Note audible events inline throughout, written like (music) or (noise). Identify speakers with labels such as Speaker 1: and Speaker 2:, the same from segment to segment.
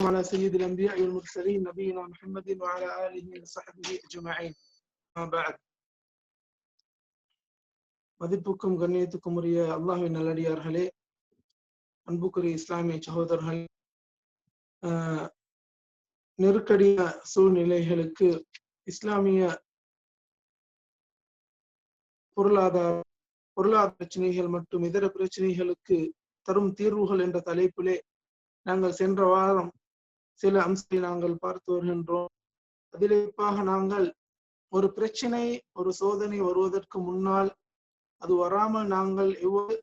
Speaker 1: على سيد الأنبياء والمرسلين نبينا محمد وعلى آله وصحبه أجمعين ما بعد மதிப்புக்கும் கண்ணியத்துக்கும் உரிய அல்லாஹின் நல்லடியார்களே அன்புக்குரிய இஸ்லாமிய சகோதரர்கள் ஆஹ் நெருக்கடிய சூழ்நிலைகளுக்கு இஸ்லாமிய பொருளாதார பொருளாதார பிரச்சனைகள் மற்றும் இதர பிரச்சனைகளுக்கு தரும் தீர்வுகள் என்ற தலைப்பிலே நாங்கள் சென்ற வாரம் சில அம்சங்களை நாங்கள் பார்த்து வருகின்றோம். அதில் குறிப்பாக நாங்கள் ஒரு பிரச்சனை ஒரு சோதனை வருவதற்கு முன்னால் அது வராமல் நாங்கள் எவ்வாறு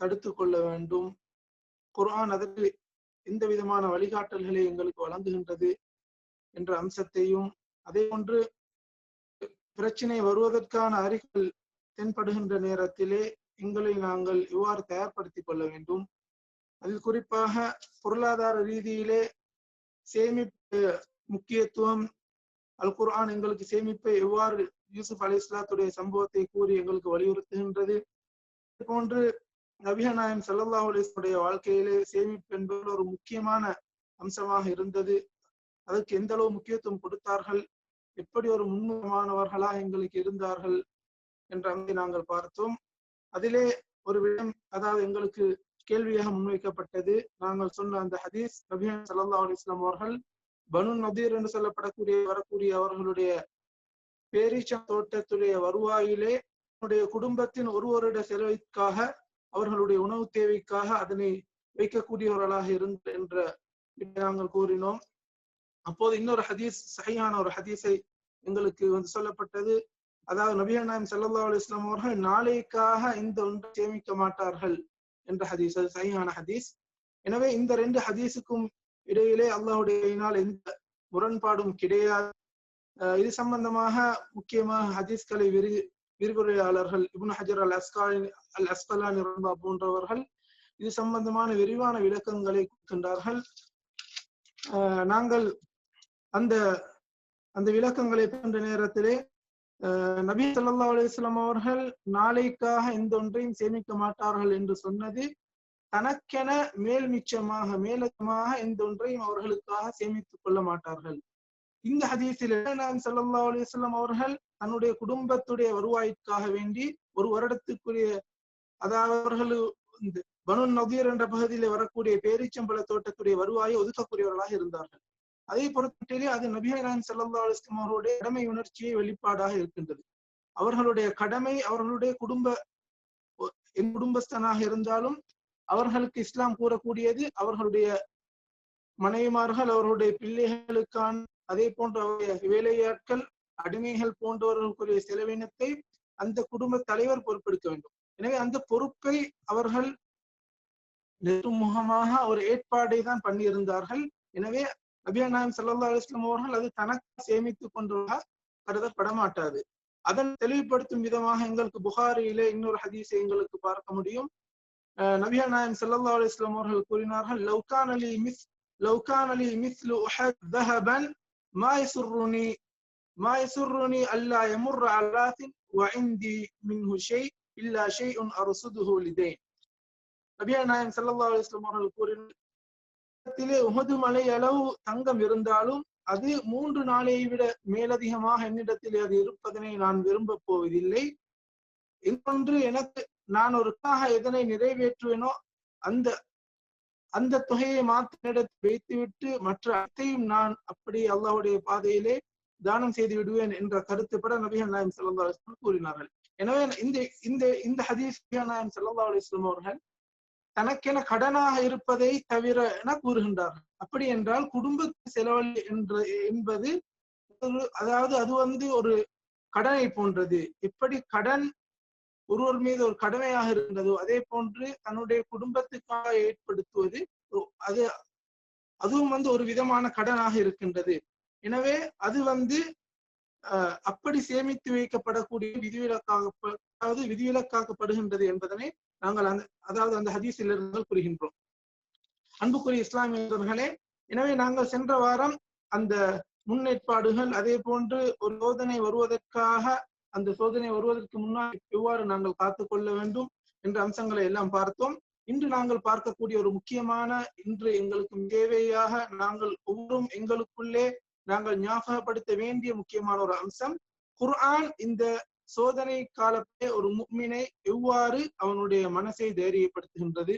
Speaker 1: தடுத்து கொள்ள வேண்டும்? குர்ஆன் அதற்கு எந்த விதமான வழிகாட்டல்களை எங்களுக்கு வழங்குகின்றது என்ற அம்சத்தையும் அதே போன்று பிரச்சனை வருவதற்கான அறிகள் தென்படுகின்ற நேரத்திலே எங்களை நாங்கள் எவ்வாறு தயார்படுத்திக் கொள்ள வேண்டும்? அதில் குறிப்பாக பொருளாதார ரீதியிலே சேமிப்பு முக்கியத்துவம் அல் குர்ஆன் எங்களுக்கு சேமிப்பை எவ்வாறு யூசுப் அலி இஸ்லாத்துடைய சம்பவத்தை கூறி எங்களுக்கு வலியுறுத்துகின்றது? போன்று நபிஹநாயம் சல்லாஹ் அலிஸ்லுடைய வாழ்க்கையிலே சேமிப்பு என்பது ஒரு முக்கியமான அம்சமாக இருந்தது. அதற்கு எந்த அளவு முக்கியத்துவம் கொடுத்தார்கள்? எப்படி ஒரு முன்னுமானவர்களாக எங்களுக்கு இருந்தார்கள்? என்ற அமைதி நாங்கள் பார்த்தோம். அதிலே ஒரு விடம் அதாவது எங்களுக்கு கேள்வியாக முன்வைக்கப்பட்டது. நாங்கள் சொன்ன அந்த ஹதீஸ் நபியன் சல்லா அலிஸ்லாம் அவர்கள் பனு நதீர் என்று சொல்லப்படக்கூடிய வரக்கூடிய அவர்களுடைய பேரீச்ச தோட்டத்துடைய வருவாயிலே அவருடைய குடும்பத்தின் ஒரு வருட செலவிற்காக அவர்களுடைய உணவு தேவைக்காக அதனை வைக்கக்கூடியவர்களாக இருந்த என்ற நாங்கள் கூறினோம். அப்போது இன்னொரு ஹதீஸ் சகையான ஒரு ஹதீஸை எங்களுக்கு வந்து சொல்லப்பட்டது. அதாவது நபியன் நாயம் சல்லா அலிஸ்லாம் அவர்கள் நாளைக்காக இந்த ஒன்று சேமிக்க மாட்டார்கள். என்ற ஹதீஸ் அது சகையான ஹதீஸ். எனவே இந்த ரெண்டு ஹதீஸுக்கும் இடையிலே அல்லாஹுடையினால் எந்த முரண்பாடும் கிடையாது. இது சம்பந்தமாக முக்கியமாக ஹதீஸ்களை விரி விரிவுரையாளர்கள் இபுன் ஹஜர் அல் அஸ்காலி அல் அஸ்கலானி போன்றவர்கள் இது சம்பந்தமான விரிவான விளக்கங்களை கொடுக்கின்றார்கள். நாங்கள் அந்த அந்த விளக்கங்களை போன்ற நேரத்திலே நபி சல்லா அலிஸ்லாம் அவர்கள் நாளைக்காக எந்த ஒன்றையும் சேமிக்க மாட்டார்கள் என்று சொன்னது தனக்கென மேல் மிச்சமாக மேலமாக எந்த ஒன்றையும் அவர்களுக்காக சேமித்துக் கொள்ள மாட்டார்கள். இந்த ஹதீஸில் நாம் சல்லா அலிஸ்லாம் அவர்கள் தன்னுடைய குடும்பத்துடைய வருவாய்க்காக வேண்டி ஒரு வருடத்துக்குரிய அதாவது அவர்கள் பனு நதீர் என்ற பகுதியில் வரக்கூடிய பேரிச்சம்பள தோட்டத்துடைய வருவாயை ஒதுக்கக்கூடியவர்களாக இருந்தார்கள். அதை பொறுத்திலே அது நபிஹை செல்லல்லா அலிஸ்லாம் அவர்களுடைய கடமை உணர்ச்சியை வெளிப்பாடாக இருக்கின்றது. அவர்களுடைய கடமை அவர்களுடைய குடும்ப என் குடும்பஸ்தனாக இருந்தாலும் அவர்களுக்கு இஸ்லாம் கூறக்கூடியது அவர்களுடைய மனைவிமார்கள் அவர்களுடைய பிள்ளைகளுக்கான அதே போன்ற வேலையாட்கள் அடிமைகள் போன்றவர்களுக்குரிய செலவினத்தை அந்த குடும்ப தலைவர் பொறுப்பெடுக்க வேண்டும். எனவே அந்த பொறுப்பை அவர்கள் முகமாக ஒரு ஏற்பாடை தான் பண்ணியிருந்தார்கள். எனவே நபியா நாயம் சல்லா அலிஸ்லாம் அவர்கள் அது தனக்கு சேமித்துக் கொண்டதாக கருதப்பட மாட்டாது அதன் தெளிவுபடுத்தும் விதமாக எங்களுக்கு புகாரியிலே இன்னொரு ஹதீஸை எங்களுக்கு பார்க்க முடியும் நபியா நாயம் சல்லா அலிஸ்லாம் அவர்கள் கூறினார்கள் லவ்கான் அலி மிஸ் லவ்கான் அலி மிஸ்லு உஹத் ذهبا ما يسرني ما يسرني ألا يمر على راث وعندي منه شيء إلا شيء أرصده لدين நபியா நாயம் சல்லா அலிஸ்லாம் அவர்கள் கூறினார் உமது மலை அளவு தங்கம் இருந்தாலும் அது மூன்று நாளை விட மேலதிகமாக என்னிடத்தில் அது இருப்பதனை நான் விரும்ப போவதில்லை. இன்னொன்று எனக்கு நான் ஒருக்காக எதனை நிறைவேற்றுவேனோ அந்த அந்த தொகையை மாத்திரத்தில் வைத்துவிட்டு மற்ற அத்தையும் நான் அப்படி அல்லாஹுடைய பாதையிலே தானம் செய்து விடுவேன் என்ற கருத்துப்பட நபிகள் நாயம் சல்லா அலிஸ்லாம் கூறினார்கள். எனவே இந்த இந்த இந்த ஹதீஸ் நாயம் சல்லா அலிஸ்லாம் அவர்கள் தனக்கென கடனாக இருப்பதை தவிர என கூறுகின்றார் அப்படி என்றால் குடும்ப செலவழி என்ற என்பது அதாவது அது வந்து ஒரு கடனை போன்றது. எப்படி கடன் ஒருவர் மீது ஒரு கடமையாக இருந்ததோ அதே போன்று தன்னுடைய குடும்பத்துக்காக ஏற்படுத்துவது அது அதுவும் வந்து ஒரு விதமான கடனாக இருக்கின்றது. எனவே அது வந்து அப்படி சேமித்து வைக்கப்படக்கூடிய விதிவிலக்காக அதாவது விதிவிலக்காக்கப்படுகின்றது என்பதனை நாங்கள் அந்த அதாவது அந்த ஹதீஸில் இருந்து கூறுகின்றோம் அன்புக்குரிய இஸ்லாமியர்களே எனவே நாங்கள் சென்ற வாரம் அந்த முன்னேற்பாடுகள் அதே போன்று ஒரு சோதனை வருவதற்காக அந்த சோதனை வருவதற்கு முன்னால் எவ்வாறு நாங்கள் காத்துக் கொள்ள வேண்டும் என்ற அம்சங்களை எல்லாம் பார்த்தோம். இன்று நாங்கள் பார்க்கக்கூடிய ஒரு முக்கியமான இன்று எங்களுக்கு தேவையாக நாங்கள் ஒவ்வொரும் எங்களுக்குள்ளே நாங்கள் ஞாபகப்படுத்த வேண்டிய முக்கியமான ஒரு அம்சம் குர்ஆன் இந்த சோதனை காலத்திலே ஒரு முக்மினை எவ்வாறு அவனுடைய மனசை தைரியப்படுத்துகின்றது?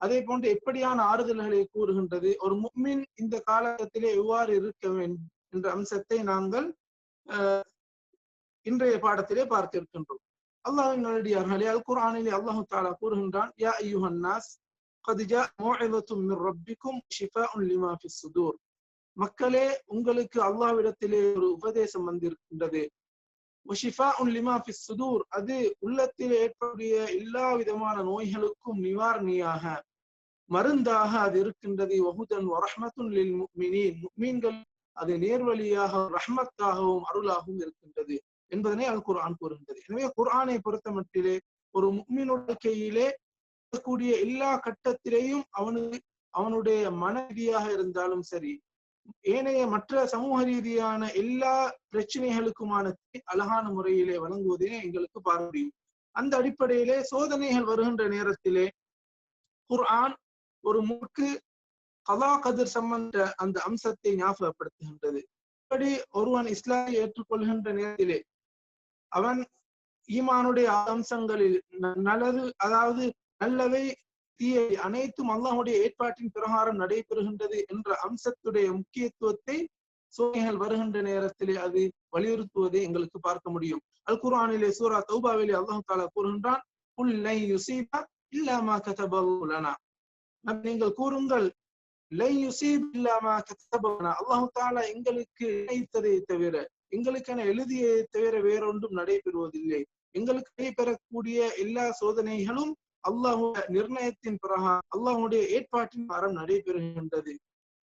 Speaker 1: அதே போன்று எப்படியான ஆறுதல்களை கூறுகின்றது? ஒரு முக்மின் இந்த காலத்திலே எவ்வாறு இருக்க வேண்டும் என்ற அம்சத்தை நாங்கள் இன்றைய பாடத்திலே பார்த்திருக்கின்றோம். அல்லாஹின் நல்லடியார்களே அல் குரானிலே அல்லாஹு தாலா கூறுகின்றான் யா ஐயுஹன்னாஸ் கதிஜா மோஹிவத்தும் ரப்பிக்கும் ஷிஃபா உன் லிமா சுதூர். மக்களே உங்களுக்கு அல்லாவிடத்திலே ஒரு உபதேசம் வந்திருக்கின்றது. சுதூர் அது உள்ளத்தில் ஏற்படைய எல்லா விதமான நோய்களுக்கும் நிவாரணியாக மருந்தாக அது இருக்கின்றது. வகுதன் வரஹ்மத்துன் லில் முஃமினீன் முஃமின்கள் அது நேர்வழியாக ரஹ்மத்தாகவும் அருளாகவும் இருக்கின்றது என்பதனை அல் குர்ஆன் கூறுகின்றது. எனவே குர்ஆனை பொறுத்த மட்டிலே ஒரு முக்மின் வாழ்க்கையிலே கூடிய எல்லா கட்டத்திலேயும் அவனு அவனுடைய மனதியாக இருந்தாலும் சரி ஏனைய மற்ற சமூக ரீதியான எல்லா பிரச்சனைகளுக்குமான அழகான முறையிலே வழங்குவதே எங்களுக்கு பார்க்க முடியும் அந்த அடிப்படையிலே சோதனைகள் வருகின்ற நேரத்திலே குர்ஆன் ஒரு முற்கு கலா கதிர் சம்பந்த அந்த அம்சத்தை ஞாபகப்படுத்துகின்றது. இப்படி ஒருவன் இஸ்லாமை ஏற்றுக்கொள்கின்ற நேரத்திலே அவன் ஈமானுடைய அம்சங்களில் நல்லது அதாவது நல்லவை தீயை அனைத்தும் அல்லாஹுடைய ஏற்பாட்டின் பிரகாரம் நடைபெறுகின்றது என்ற அம்சத்துடைய முக்கியத்துவத்தை சோகைகள் வருகின்ற நேரத்திலே அது வலியுறுத்துவதை எங்களுக்கு பார்க்க முடியும். அல் குர்ஆனிலே சூரா தௌபாவிலே அல்லாஹு தாலா கூறுகின்றான் புல்லை யுசீபா இல்லாமா கதபலனா நீங்கள் கூறுங்கள் லை யுசீப் இல்லாமா கதபலனா அல்லாஹு தாலா எங்களுக்கு நினைத்ததை தவிர எங்களுக்கென எழுதியதை தவிர வேறொன்றும் நடைபெறுவதில்லை. எங்களுக்கு நடைபெறக்கூடிய எல்லா சோதனைகளும் அல்லாஹுடைய நிர்ணயத்தின் பிரகாரம் அல்லாஹுடைய ஏற்பாட்டின் மரம் நடைபெறுகின்றது.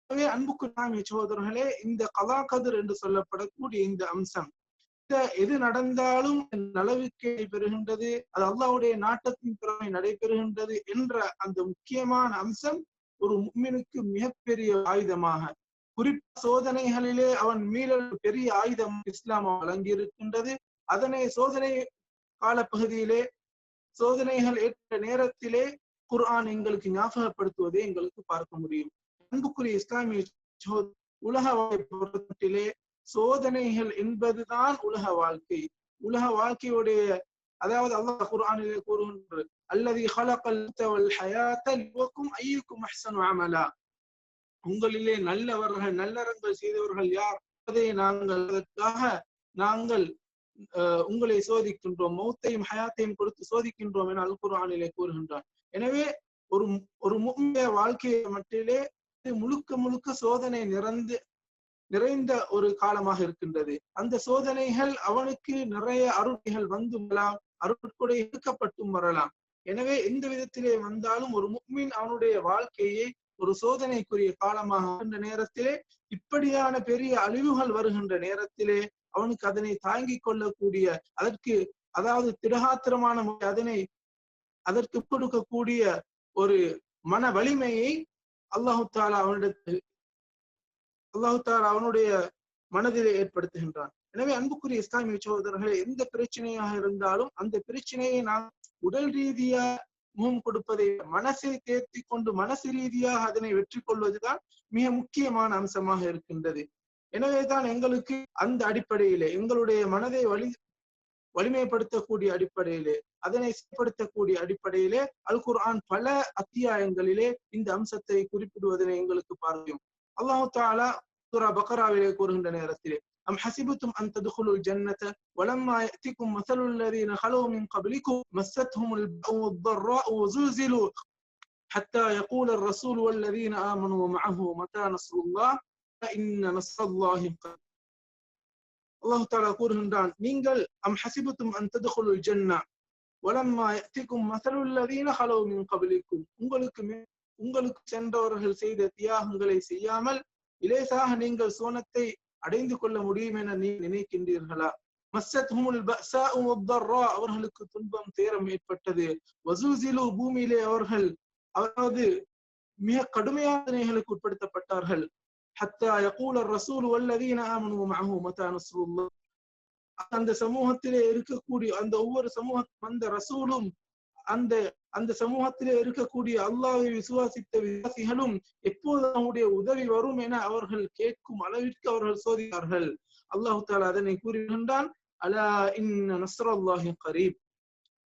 Speaker 1: எனவே அன்புக்கு நாம் சகோதரர்களே இந்த கலாகதிர் என்று சொல்லப்படக்கூடிய இந்த அம்சம் இந்த எது நடந்தாலும் நலவுக்கு பெறுகின்றது அது அல்லாஹுடைய நாட்டத்தின் திறமை நடைபெறுகின்றது என்ற அந்த முக்கியமான அம்சம் ஒரு முக்மினுக்கு மிகப்பெரிய ஆயுதமாக. குறிப்பா சோதனைகளிலே அவன் மீளல் பெரிய ஆயுதம் இஸ்லாம் வழங்கி இருக்கின்றது அதனை சோதனை காலப்பகுதியிலே சோதனைகள் ஏற்ற நேரத்திலே குர்ஆன் எங்களுக்கு ஞாபகப்படுத்துவதை எங்களுக்கு பார்க்க முடியும். அன்புக்குரிய இஸ்லாமிய உலக பொருத்திலே சோதனைகள் என்பதுதான் உலக வாழ்க்கை. உலக வாழ்க்கையுடைய அதாவது அல்லாஹ் குர்ஆனிலே கூறுகின்ற அல்லது ஹலகல் ஹயாத்த லிவக்கும் ஐயுக்கும் அஹ்சனு அமலா. உங்களிலே நல்லவர்கள் நல்லறங்கள் செய்தவர்கள் யார்? அதை நாங்கள் அதற்காக நாங்கள் உங்களை சோதிக்கின்றோம் மௌத்தையும் ஹயாத்தையும் கொடுத்து சோதிக்கின்றோம் என அல் குர்ஆனிலே கூறுகின்றான் எனவே ஒரு ஒரு முக்கிய வாழ்க்கையை மட்டிலே முழுக்க முழுக்க சோதனை நிறந்து நிறைந்த ஒரு காலமாக இருக்கின்றது. அந்த சோதனைகள் அவனுக்கு நிறைய அருள்கள் வந்து வரலாம் அருட்கொடை எடுக்கப்பட்டும் வரலாம். எனவே எந்த விதத்திலே வந்தாலும் ஒரு முக்மின் அவனுடைய வாழ்க்கையை ஒரு சோதனைக்குரிய காலமாக இருக்கின்ற நேரத்திலே இப்படியான பெரிய அழிவுகள் வருகின்ற நேரத்திலே அவனுக்கு அதனை தாங்கிக் கொள்ளக்கூடிய அதற்கு அதாவது திடகாத்திரமான அதனை அதற்கு கொடுக்கக்கூடிய ஒரு மன வலிமையை அல்லாஹு தாலா அவனிடத்தில் அல்லாஹு தாலா அவனுடைய மனதிலே ஏற்படுத்துகின்றான். எனவே அன்புக்குரிய இஸ்லாமிய சகோதரர்களே எந்த பிரச்சனையாக இருந்தாலும் அந்த பிரச்சனையை நாம் உடல் ரீதியா முகம் கொடுப்பதை மனசை தேர்த்தி கொண்டு மனசு ரீதியாக அதனை வெற்றி கொள்வதுதான் மிக முக்கியமான அம்சமாக இருக்கின்றது. எனவேதான் எங்களுக்கு அந்த அடிப்படையிலே எங்களுடைய மனதை வலி வலிமைப்படுத்தக்கூடிய அடிப்படையிலே அதனை செயல்படுத்தக்கூடிய அடிப்படையிலே அல் குர்ஆன் பல அத்தியாயங்களிலே இந்த அம்சத்தை குறிப்பிடுவதனை எங்களுக்கு பார்க்கும் அல்லாஹு தாலா சூரா பக்கராவிலே கூறுகின்ற நேரத்திலே أم حسبتم أن تدخلوا الجنة ولما يأتكم مثل الذين خلوا من قبلكم مستهم البأس والضراء وزلزلوا حتى يقول الرسول والذين آمنوا معه متى نصر الله அல்லாஹு தாலா கூறுகின்றான் நீங்கள் அம் ஹசிபுத்தும் அந்ததுகுல் ஜன்னா வலம்மா எத்திக்கும் மசலுள்ளதீன ஹலோ மின் கபலிக்கும் உங்களுக்கு உங்களுக்கு சென்றவர்கள் செய்த தியாகங்களை செய்யாமல் இலேசாக நீங்கள் சோனத்தை அடைந்து கொள்ள முடியும் என நீ நினைக்கின்றீர்களா? மஸ்ஸத் ஹுமுல் பஸா அவர்களுக்கு துன்பம் தேரம் ஏற்பட்டது. வசூசிலு பூமியிலே அவர்கள் அதாவது மிக கடுமையான நிலைகளுக்கு உட்படுத்தப்பட்டார்கள். حتى يقول الرسول والذين آمنوا معه متى نصر الله அந்த சமூகத்திலே இருக்கக்கூடிய அந்த ஒவ்வொரு சமூக வந்த ரசூலும் அந்த அந்த சமூகத்திலே இருக்கக்கூடிய அல்லாஹை விசுவாசித்த விசுவாசிகளும் எப்போது அவனுடைய உதவி வரும் என அவர்கள் கேட்கும் அளவிற்கு அவர்கள் சோதித்தார்கள் அல்லாஹு தாலா அதனை கூறுகின்றான் அலா இன்ன நஸ்ரல்லாஹி கரீப்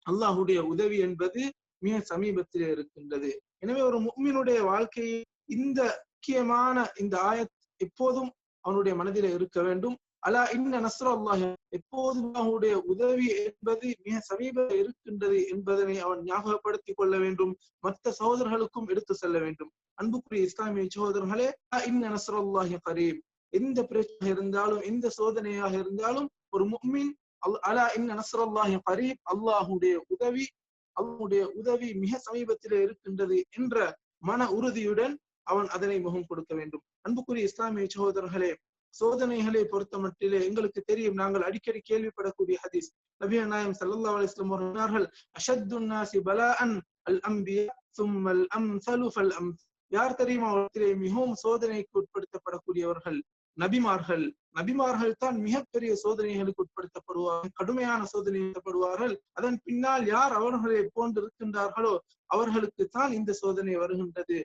Speaker 1: அல்லாஹுடைய உதவி என்பது மிக சமீபத்திலே இருக்கின்றது எனவே ஒரு முக்மினுடைய வாழ்க்கையில் இந்த முக்கியமான இந்த ஆயத் எப்போதும் அவனுடைய மனதிலே இருக்க வேண்டும். அலா இன்ன நஸ்ர அல்லாஹ் எப்போதும் அவனுடைய உதவி என்பது மிக சமீப இருக்கின்றது என்பதனை அவன் ஞாபகப்படுத்திக் கொள்ள வேண்டும். மற்ற சகோதரர்களுக்கும் எடுத்து செல்ல வேண்டும். அன்புக்குரிய இஸ்லாமிய சகோதரர்களே அலா இன்ன நஸ்ர அல்லாஹி கரீப் எந்த பிரச்சனை இருந்தாலும் எந்த சோதனையாக இருந்தாலும் ஒரு முக்மின் அலா இன்ன நஸ்ர அல்லாஹி கரீப் அல்லாஹுடைய உதவி அவனுடைய உதவி மிக சமீபத்திலே இருக்கின்றது என்ற மன உறுதியுடன் அவன் அதனை முகம் கொடுக்க வேண்டும். அன்புக்குரிய இஸ்லாமிய சகோதரர்களே சோதனைகளை பொறுத்த மட்டிலே எங்களுக்கு தெரியும் நாங்கள் அடிக்கடி கேள்விப்படக்கூடிய ஹதீஸ். நபிய நாயம் சல்லா அலிஸ்லாம் சொன்னார்கள் அஷத்து அல் அம்பியா சும்மல் அம் சலுஃபல் அம் யார் தெரியுமா அவர்களே மிகவும் சோதனைக்கு உட்படுத்தப்படக்கூடியவர்கள்? நபிமார்கள். நபிமார்கள் தான் மிகப்பெரிய சோதனைகளுக்கு உட்படுத்தப்படுவார்கள் கடுமையான சோதனைப்படுவார்கள் அதன் பின்னால் யார் அவர்களை போன்று இருக்கின்றார்களோ அவர்களுக்கு தான் இந்த சோதனை வருகின்றது.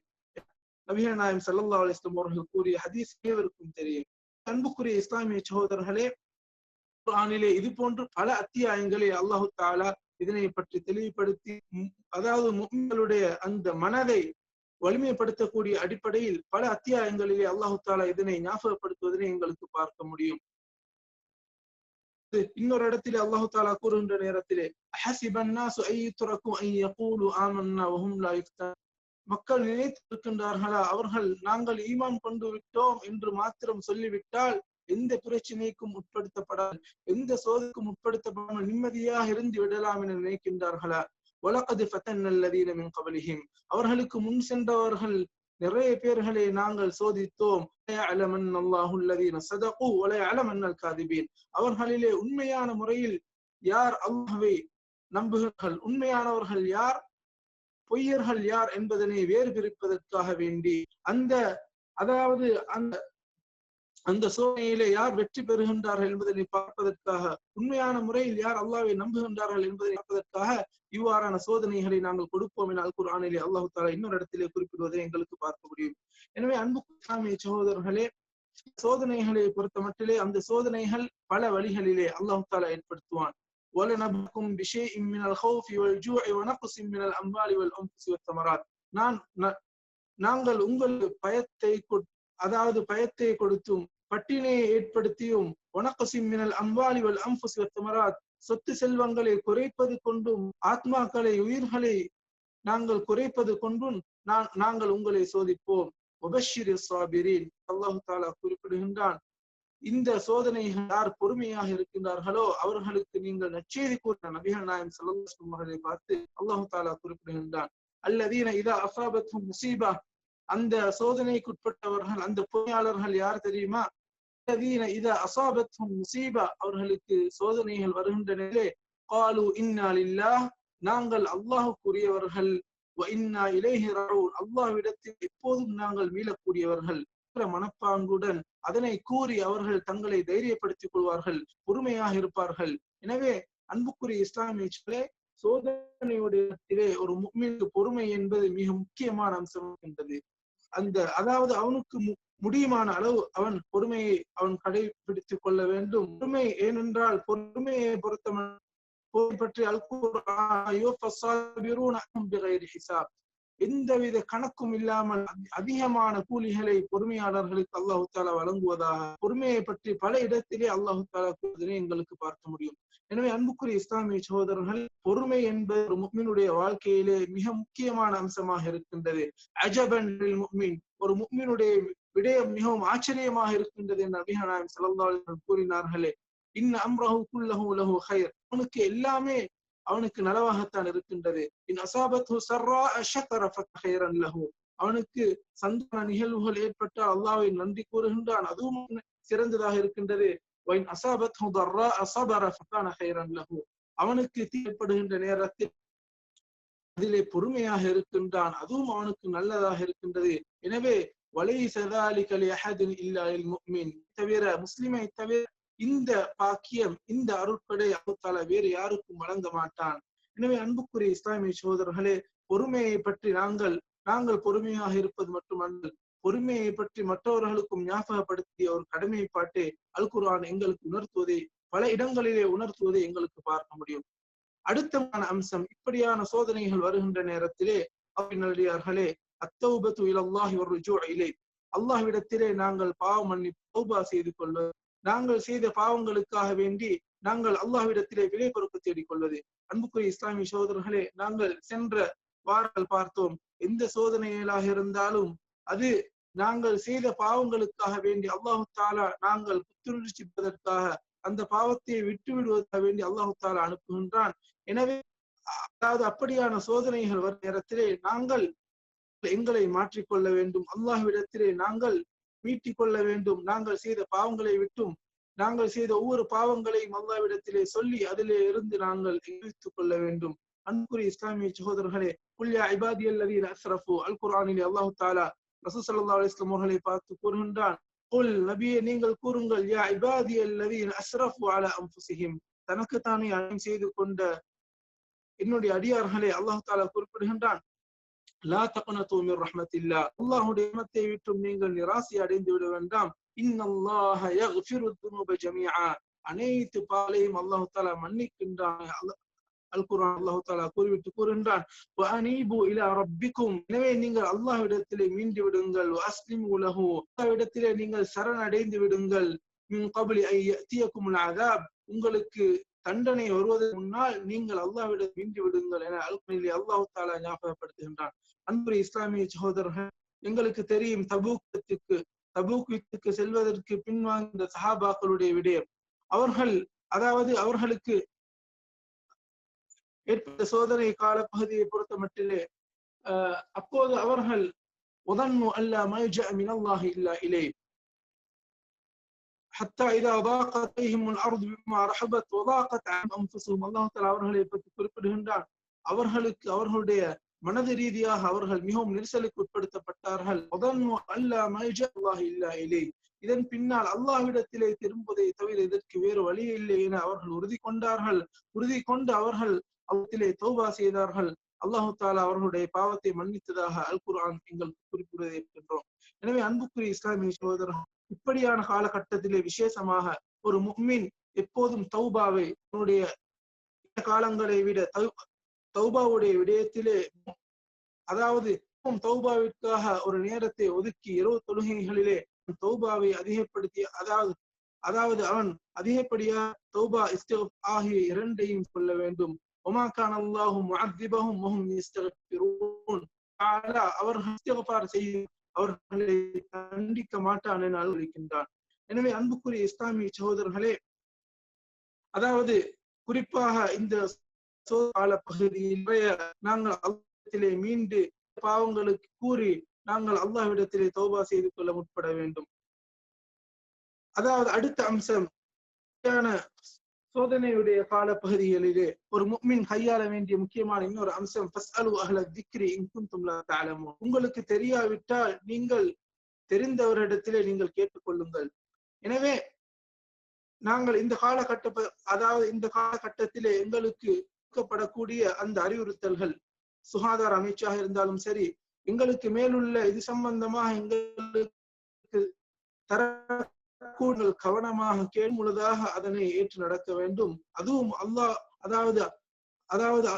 Speaker 1: நபிகள் நாயம் சல்லா அலிஸ்லாம் அவர்கள் கூறிய ஹதீஸ் அனைவருக்கும் தெரியும். அன்புக்குரிய இஸ்லாமிய சகோதரர்களே குரானிலே இது போன்று பல அத்தியாயங்களில் அல்லாஹு தாலா இதனை பற்றி தெளிவுபடுத்தி அதாவது முக்களுடைய அந்த மனதை வலிமைப்படுத்தக்கூடிய அடிப்படையில் பல அத்தியாயங்களிலே அல்லாஹு தாலா இதனை ஞாபகப்படுத்துவதனை எங்களுக்கு பார்க்க முடியும். இன்னொரு இடத்திலே அல்லாஹு தாலா கூறுகின்ற நேரத்திலே மக்கள் நினைத்திருக்கின்றார்களா? அவர்கள் நாங்கள் ஈமான் கொண்டு விட்டோம் என்று மாத்திரம் சொல்லிவிட்டால் எந்த பிரச்சனைக்கும் உட்படுத்தப்படாது எந்த சோதனைக்கும் உட்படுத்தப்படாமல் நிம்மதியாக இருந்து விடலாம் என நினைக்கின்றார்களா? உலகது ஃபத்தன் அல்லதீன கபலிஹிம் அவர்களுக்கு முன் சென்றவர்கள் நிறைய பேர்களை நாங்கள் சோதித்தோம். அவர்களிலே உண்மையான முறையில் யார் அல்லாஹை நம்புகிறார்கள்? உண்மையானவர்கள் யார்? பொய்யர்கள் யார் என்பதனை வேறு பிரிப்பதற்காக வேண்டி அந்த அதாவது அந்த அந்த சோதனையிலே யார் வெற்றி பெறுகின்றார்கள் என்பதனை பார்ப்பதற்காக உண்மையான முறையில் யார் அல்லாவை நம்புகின்றார்கள் என்பதை பார்ப்பதற்காக இவ்வாறான சோதனைகளை நாங்கள் கொடுப்போம் என அல் குரானிலே அல்லாஹு தாலா இன்னொரு இடத்திலே குறிப்பிடுவதை எங்களுக்கு பார்க்க முடியும். எனவே அன்பு இஸ்லாமிய சகோதரர்களே சோதனைகளை பொறுத்த மட்டிலே அந்த சோதனைகள் பல வழிகளிலே அல்லாஹு தாலா ஏற்படுத்துவான். ولنبلكم بشيء من الخوف والجوع ونقص من الأموال والأنفس والثمرات நான் நாங்கள் உங்கள் பயத்தை அதாவது பயத்தை கொடுத்தும் பட்டினையை ஏற்படுத்தியும் வனக்கசிம் மினல் அம்பாலி வல் அம்புஸ் வத்தமராத் சொத்து செல்வங்களை குறைப்பது கொண்டும் ஆத்மாக்களை உயிர்களை நாங்கள் குறைப்பது கொண்டும் நான் நாங்கள் உங்களை சோதிப்போம் உபஷிரி சாபிரின் அல்லாஹு தாலா குறிப்பிடுகின்றான் இந்த சோதனைகள் யார் பொறுமையாக இருக்கின்றார்களோ அவர்களுக்கு நீங்கள் நச்செய்தி கூறின நபிகள் நாயம் சல்லாஸ்லம் அவர்களை பார்த்து அல்லாஹு தாலா குறிப்பிடுகின்றான். அல்லதீன இதா அசாபத்தும் முசீபா அந்த சோதனைக்கு உட்பட்டவர்கள் அந்த பொறியாளர்கள் யார் தெரியுமா? அல்லதீன இதா அசாபத்தும் முசீபா அவர்களுக்கு சோதனைகள் வருகின்றனவே காலு இன்னா நாங்கள் அல்லாஹுக்குரியவர்கள் இன்னா இலேஹி ரவுல் அல்லாஹ்விடத்தில் எப்போதும் நாங்கள் மீளக்கூடியவர்கள் மனப்பாங்குடன் அதனை கூறி அவர்கள் தங்களை தைரியப்படுத்திக் கொள்வார்கள் பொறுமையாக இருப்பார்கள். எனவே அன்புக்குரிய இஸ்லாமிய சோதனையுடைய ஒரு முக்மீனுக்கு பொறுமை என்பது மிக முக்கியமான அம்சம் என்பது. அந்த அதாவது அவனுக்கு முடியுமான அளவு அவன் பொறுமையை அவன் கடைபிடித்துக் கொள்ள வேண்டும். பொறுமை ஏனென்றால் பொறுமையை பொறுத்த பற்றி அல்குர் எந்தவித கணக்கும் இல்லாமல் அதிகமான கூலிகளை பொறுமையாளர்களுக்கு அல்லாஹு தாலா வழங்குவதாக பொறுமையை பற்றி பல இடத்திலே அல்லாஹு தாலா கூறுவதனை எங்களுக்கு பார்க்க முடியும். எனவே அன்புக்குரிய இஸ்லாமிய சகோதரர்கள் பொறுமை என்பது ஒரு முக்மினுடைய வாழ்க்கையிலே மிக முக்கியமான அம்சமாக இருக்கின்றது. அஜபன் முக்மின் ஒரு முக்மினுடைய விடயம் மிகவும் ஆச்சரியமாக இருக்கின்றது என்று அபிஹானாயம் கூறினார்களே. இன்ன அம்ரஹு குல்லஹு லஹு ஹயர் அவனுக்கு எல்லாமே அவனுக்கு நலவாகத்தான் இருக்கின்றது. இன் அசாபத்து சர்ரா ஷக்கர ஃபத்ஹைரன் லஹு. அவனுக்கு சந்தான நிகழ்வுகள் ஏற்பட்டால் அல்லாவை நன்றி கூறுகின்றான். அதுவும் சிறந்ததாக இருக்கின்றது. வைன் அசாபத் தர்ரா அசபர ஃபகான ஹைரன் லஹு. அவனுக்கு தீர்ப்படுகின்ற நேரத்தில் அதிலே பொறுமையாக இருக்கின்றான். அதுவும் அவனுக்கு நல்லதாக இருக்கின்றது. எனவே வலை சதாலி கலி அஹதின் இல்லாயில் முக்மின் தவிர முஸ்லிமை தவிர இந்த பாக்கியம் இந்த அருட்படை அல்லாஹ் வேறு யாருக்கும் வழங்க மாட்டான். எனவே அன்புக்குரிய இஸ்லாமிய சோதரர்களே பொறுமையை பற்றி நாங்கள் நாங்கள் பொறுமையாக இருப்பது மட்டுமல்ல பொறுமையை பற்றி மற்றவர்களுக்கும் ஞாபகப்படுத்திய ஒரு கடமைப்பாட்டை அல் குர்ஆன் எங்களுக்கு உணர்த்துவதை பல இடங்களிலே உணர்த்துவதை எங்களுக்கு பார்க்க முடியும். அடுத்தமான அம்சம் இப்படியான சோதனைகள் வருகின்ற நேரத்திலே நல்லடியார்களே அத்தௌபத்து இலல்லாஹி வர்ருஜூ இலே அல்லாஹ்விடத்திலே நாங்கள் பாவ மன்னி செய்து கொள்வது நாங்கள் செய்த பாவங்களுக்காக வேண்டி நாங்கள் அல்லாஹ்விடத்திலே விலை பொறுப்பு தேடிக்கொள்வது. அன்புக்குரிய இஸ்லாமிய சகோதரர்களே நாங்கள் சென்ற வாரங்கள் பார்த்தோம். எந்த சோதனைகளாக இருந்தாலும் அது நாங்கள் செய்த பாவங்களுக்காக வேண்டி அல்லாஹு தாலா நாங்கள் புத்துணர்ச்சிப்பதற்காக அந்த பாவத்தை விட்டு விடுவதற்காக வேண்டி அல்லாஹு தாலா அனுப்புகின்றான். எனவே அதாவது அப்படியான சோதனைகள் வரும் நேரத்திலே நாங்கள் எங்களை மாற்றிக்கொள்ள வேண்டும். அல்லாஹ்விடத்திலே நாங்கள் மீட்டிக் கொள்ள வேண்டும். நாங்கள் செய்த பாவங்களை விட்டும் நாங்கள் செய்த ஒவ்வொரு பாவங்களையும் அல்லாவிடத்திலே சொல்லி அதிலே இருந்து நாங்கள் எதிர்த்துக் கொள்ள வேண்டும். அன்புக்குரிய இஸ்லாமிய சகோதரர்களே குல்யா இபாதி அல்லதீன் அஸ்ரஃபு அல் குரானிலே அல்லாஹு தாலா ரசூல் ஸல்லல்லாஹு அவர்களை பார்த்து கூறுகின்றான். குல் நபியே நீங்கள் கூறுங்கள் யா இபாதி அல்லதீன் அஸ்ரஃபு அல அம்புசிஹிம் தனக்குத்தானே அணி செய்து கொண்ட என்னுடைய அடியார்களே அல்லாஹு தாலா குறிப்பிடுகின்றான். லா தகுனத்துவம் மின் ரஹ்மத்தில்லா. அல்லாஹ்வுடைய விட்டும் நீங்கள் நிராசை அடைந்து விட வேண்டாம். இன்னல்லாஹ யக்ஃபிரு அனைத்து பாலையும் அல்லாஹு தாலா மன்னிக்கின்றான். அல் குரான் அல்லாஹு தாலா கூறிவிட்டு கூறுகின்றான். எனவே நீங்கள் அல்லாஹ்விடத்திலே மீண்டு விடுங்கள். அஸ்லிம் உலகு அல்லாஹ்விடத்திலே நீங்கள் சரணடைந்து விடுங்கள். உங்களுக்கு தண்டனை வருவதற்கு முன்னால் நீங்கள் அல்லாஹ்விடம் மீண்டு விடுங்கள் என அல்குனிலே அல்லாஹு தாலா ஞாபகப்படுத்துகின்றான். அன்பு இஸ்லாமிய சகோதரர்கள் எங்களுக்கு தெரியும் தபூக்கத்துக்கு தபூக் யுத்துக்கு செல்வதற்கு பின்வாங்கின்ற சஹாபாக்களுடைய விடயம். அவர்கள் அதாவது அவர்களுக்கு ஏற்பட்ட சோதனை கால பகுதியை பொறுத்த மட்டிலே அப்போது அவர்கள் உதன்னு அல்ல மயஜ மினல்லாஹி இல்லா இலே ஹத்தா இதா அதாக்கத் ஐஹிமுல் அர்து பிமா ரஹபத் வதாக்கத் அம்ஃபுசும் அல்லாஹ் தஆலா அவர்களை பற்றி குறிப்பிடுகின்றான் அவர்களுக்கு அவர்களுடைய மனது ரீதியாக அவர்கள் மிகவும் நெரிசலுக்கு உட்படுத்தப்பட்டார்கள். முதன்மு அல்லா மைஜ அல்லாஹ் இல்லா இலே இதன் பின்னால் அல்லாஹ்விடத்திலே திரும்புவதை தவிர இதற்கு வேறு வழியே இல்லை என அவர்கள் உறுதி கொண்டார்கள். உறுதி கொண்டு அவர்கள் அவத்திலே தௌபா செய்தார்கள். அல்லாஹு தாலா அவர்களுடைய பாவத்தை மன்னித்ததாக அல் குர்ஆன் எங்கள் குறிப்பிடுவதை எனவே அன்புக்குரிய இஸ்லாமிய சகோதரர்கள் இப்படியான காலகட்டத்திலே விசேஷமாக ஒரு முக்மின் எப்போதும் தௌபாவை தன்னுடைய காலங்களை விட தௌபாவுடைய விடயத்திலே அதாவது தௌபாவிற்காக ஒரு நேரத்தை ஒதுக்கி இரவு தொழுகைகளிலே தௌபாவை அதிகப்படுத்தி அதாவது அதாவது அவன் அதிகப்படியா தௌபா இஸ்டோ ஆகிய இரண்டையும் சொல்ல வேண்டும். ஒமாக்கான் அல்லாஹும் முஅத்திபஹும் அவர்கள் செய்யும் அவர்களை தண்டிக்க மாட்டான் என அலுவலிக்கின்றான் எனவே அன்புக்குரிய இஸ்லாமிய சகோதரர்களே அதாவது குறிப்பாக இந்த கால பகுதியில் நாங்கள் அல்லாஹ்விடத்திலே மீண்டு பாவங்களுக்கு கூறி நாங்கள் அல்லாஹ்விடத்திலே தௌபா செய்து கொள்ள முற்பட வேண்டும். அதாவது அடுத்த அம்சம் சோதனையுடைய கால பகுதிகளிலே ஒரு முக்மின் கையாள வேண்டிய முக்கியமான இன்னொரு அம்சம் ஃபஸ்அலு அஹ்ல திக்ரி உங்களுக்கு தெரியாவிட்டால் நீங்கள் தெரிந்தவரிடத்திலே நீங்கள் கேட்டுக்கொள்ளுங்கள். எனவே நாங்கள் இந்த காலகட்ட அதாவது இந்த காலகட்டத்திலே எங்களுக்கு கொடுக்கப்படக்கூடிய அந்த அறிவுறுத்தல்கள் சுகாதார அமைச்சாக இருந்தாலும் சரி எங்களுக்கு மேலுள்ள இது சம்பந்தமாக எங்களுக்கு தர கூடுதல் கவனமாக கேள்முழுதாக அதனை ஏற்று நடக்க வேண்டும். அதுவும் அல்லாஹ் அதாவது அதாவது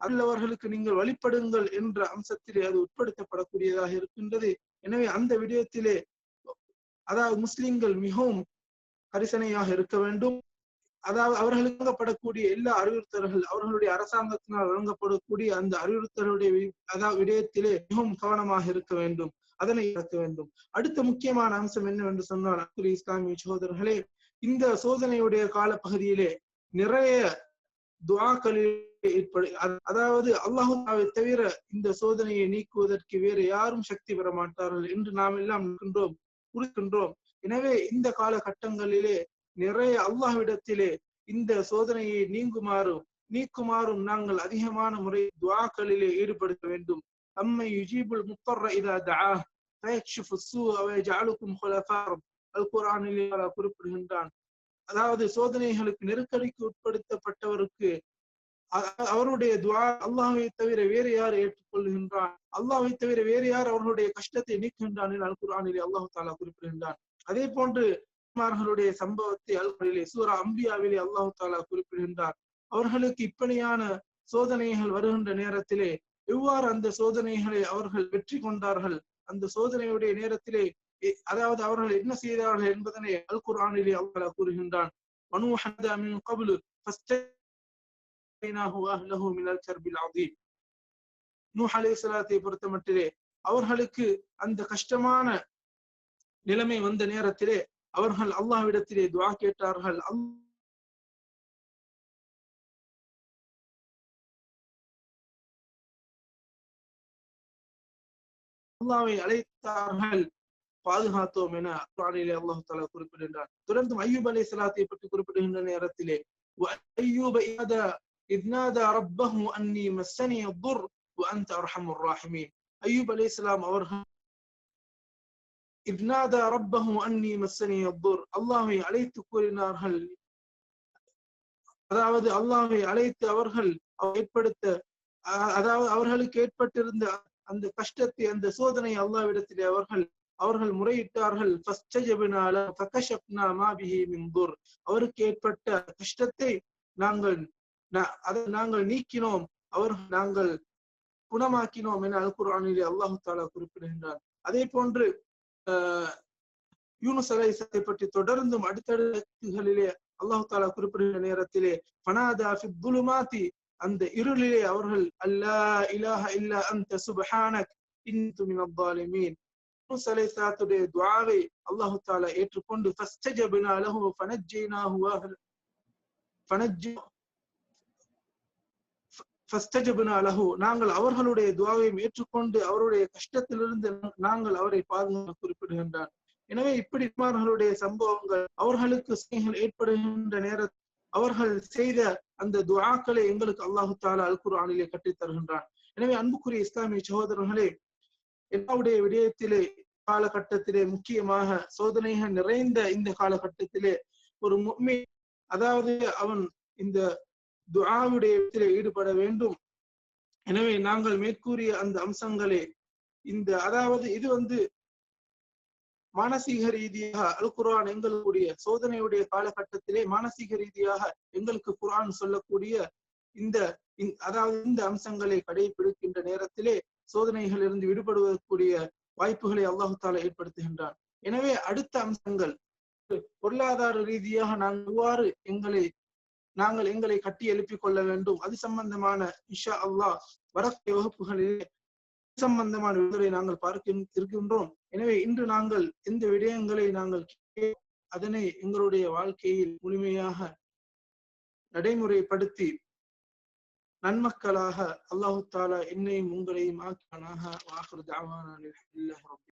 Speaker 1: அல்லவர்களுக்கு (unintelligible) நீங்கள் வழிபடுங்கள் என்ற அம்சத்திலே அது உட்படுத்தப்படக்கூடியதாக இருக்கின்றது. எனவே அந்த விடயத்திலே அதாவது முஸ்லிம்கள் மிகவும் கரிசனையாக இருக்க வேண்டும். அதாவது அவர்களுக்கு வழங்கப்படக்கூடிய எல்லா அறிவுறுத்தல்கள் அவர்களுடைய அரசாங்கத்தினால் வழங்கப்படக்கூடிய அந்த அறிவுறுத்தலுடைய அதாவது விடயத்திலே மிகவும் கவனமாக இருக்க வேண்டும் அதனை இழக்க வேண்டும். அடுத்த முக்கியமான அம்சம் என்னவென்று சொன்னால் அப்துல் இஸ்லாமிய சகோதரர்களே இந்த சோதனையுடைய கால பகுதியிலே நிறைய துவாக்களில் ஏற்படு அதாவது அல்லாஹாவை தவிர இந்த சோதனையை நீக்குவதற்கு வேறு யாரும் சக்தி பெற மாட்டார்கள் என்று நாம் எல்லாம் நிற்கின்றோம் குறிக்கின்றோம் எனவே இந்த காலகட்டங்களிலே நிறைய அல்லாஹ்விடத்திலே இந்த சோதனையை நீங்குமாறும் நீக்குமாறும் நாங்கள் அதிகமான முறை துவாக்களிலே ஈடுபடுத்த வேண்டும். அம்மை யுஜீபுல் முத்தர்ர இதா தஆ ஃபயக்ஷிஃபு ஸூஅ வயஜஅலுக்கும் ஹுலஃபா அல் குர்ஆனிலே குறிப்பிடுகின்றான். அதாவது சோதனைகளுக்கு நெருக்கடிக்கு உட்படுத்தப்பட்டவருக்கு அவருடைய துவா அல்லாஹை தவிர வேறு யார் ஏற்றுக்கொள்கின்றான்? அல்லாஹை தவிர வேறு யார் அவர்களுடைய கஷ்டத்தை நீக்குகின்றான் என்று அல் குர்ஆனிலே அல்லாஹ் தாலா குறிப்பிடுகின்றான். அதே போன்று மார்களுடைய சம்பவத்தை அல்குரிலே சூரா அம்பியாவிலே அல்லாஹு தாலா குறிப்பிடுகின்றார். அவர்களுக்கு இப்படியான சோதனைகள் வருகின்ற நேரத்திலே எவ்வாறு அந்த சோதனைகளை அவர்கள் வெற்றி கொண்டார்கள்? அந்த சோதனையுடைய நேரத்திலே அதாவது அவர்கள் என்ன செய்தார்கள் என்பதனை அல் குரானிலே அல்லாஹ் கூறுகின்றான். பொறுத்த மட்டிலே அவர்களுக்கு அந்த கஷ்டமான நிலைமை வந்த நேரத்திலே அவர்கள் அல்லாஹ்விடத்திலே துவா கேட்டார்கள் அல்லாஹ் அல்லாவை அழைத்தார்கள் பாதுகாத்தோம் என குரானிலே அல்லாஹு தாலா குறிப்பிடுகின்றார் தொடர்ந்து ஐயூப் அலை சலாத்தை பற்றி குறிப்பிடுகின்ற நேரத்திலே ஐயூப் அலி இஸ்லாம் அவர்கள் இப்னாதா ரப்பஹு அன்னி மசனி அப்புர் அல்லாஹை அழைத்து கூறினார்கள். அதாவது அல்லாஹை அழைத்து அவர்கள் ஏற்படுத்த அதாவது அவர்களுக்கு ஏற்பட்டிருந்த அந்த கஷ்டத்தை அந்த சோதனை அல்லாவிடத்திலே அவர்கள் அவர்கள் முறையிட்டார்கள். அவருக்கு ஏற்பட்ட கஷ்டத்தை நாங்கள் அதை நாங்கள் நீக்கினோம். அவர்கள் நாங்கள் குணமாக்கினோம் என அல் குரானிலே அல்லாஹு தாலா குறிப்பிடுகின்றார் அதே போன்று யூனுஸ் அலை இஸ்லாத்தை பற்றி தொடர்ந்தும் அடுத்தடுத்துகளிலே அல்லாஹு தாலா குறிப்பிடுகிற நேரத்திலே பனாதா அந்த இருளிலே அவர்கள் அல்லா இலாஹ இல்லா அந்த சுபஹானக் இந்து மினத்தாலிமீன் அலை இஸ்லாத்துடைய துவாவை அல்லாஹு தாலா ஏற்றுக்கொண்டு ஃபஸ்தஜப்னா அலகு நாங்கள் அவர்களுடைய துவாவையும் ஏற்றுக்கொண்டு அவருடைய கஷ்டத்திலிருந்து நாங்கள் அவரை பாதுகாக்க குறிப்பிடுகின்றார் எனவே இப்படி குமார்களுடைய சம்பவங்கள் அவர்களுக்கு சினைகள் ஏற்படுகின்ற நேரத்தில் அவர்கள் செய்த அந்த துவாக்களை எங்களுக்கு அல்லாஹு தாலா அல் குர்ஆனிலே கட்டித் தருகின்றான். எனவே அன்புக்குரிய இஸ்லாமிய சகோதரர்களே எல்லாவுடைய விடயத்திலே காலகட்டத்திலே முக்கியமாக சோதனைகள் நிறைந்த இந்த காலகட்டத்திலே ஒரு அதாவது அவன் இந்த துஆவுடைய ஈடுபட வேண்டும். எனவே நாங்கள் மேற்கூறிய அந்த அம்சங்களே இந்த அதாவது இது வந்து மானசீக ரீதியாக அல் குரான் எங்களுடைய சோதனையுடைய காலகட்டத்திலே மானசீக ரீதியாக எங்களுக்கு குரான் சொல்லக்கூடிய இந்த இந்த- அதாவது இந்த அம்சங்களை கடைபிடிக்கின்ற நேரத்திலே சோதனைகளிலிருந்து விடுபடுவதற்குரிய வாய்ப்புகளை அல்லாஹு தாலா ஏற்படுத்துகின்றான். எனவே அடுத்த அம்சங்கள் பொருளாதார ரீதியாக நாங்கள் எவ்வாறு எங்களை நாங்கள் எங்களை கட்டி எழுப்பிக் கொள்ள வேண்டும். அது சம்பந்தமான இஷா அல்லாஹ் வரக்கூடிய வகுப்புகளிலே சம்பந்தமான விடுதலை நாங்கள் பார்க்க இருக்கின்றோம். எனவே இன்று நாங்கள் எந்த விடயங்களை நாங்கள் கே- அதனை எங்களுடைய வாழ்க்கையில் முழுமையாக நடைமுறைப்படுத்தி நன்மக்களாக அல்லாஹு தாலா என்னையும் உங்களையும் ஆக்கானாக வாஹர்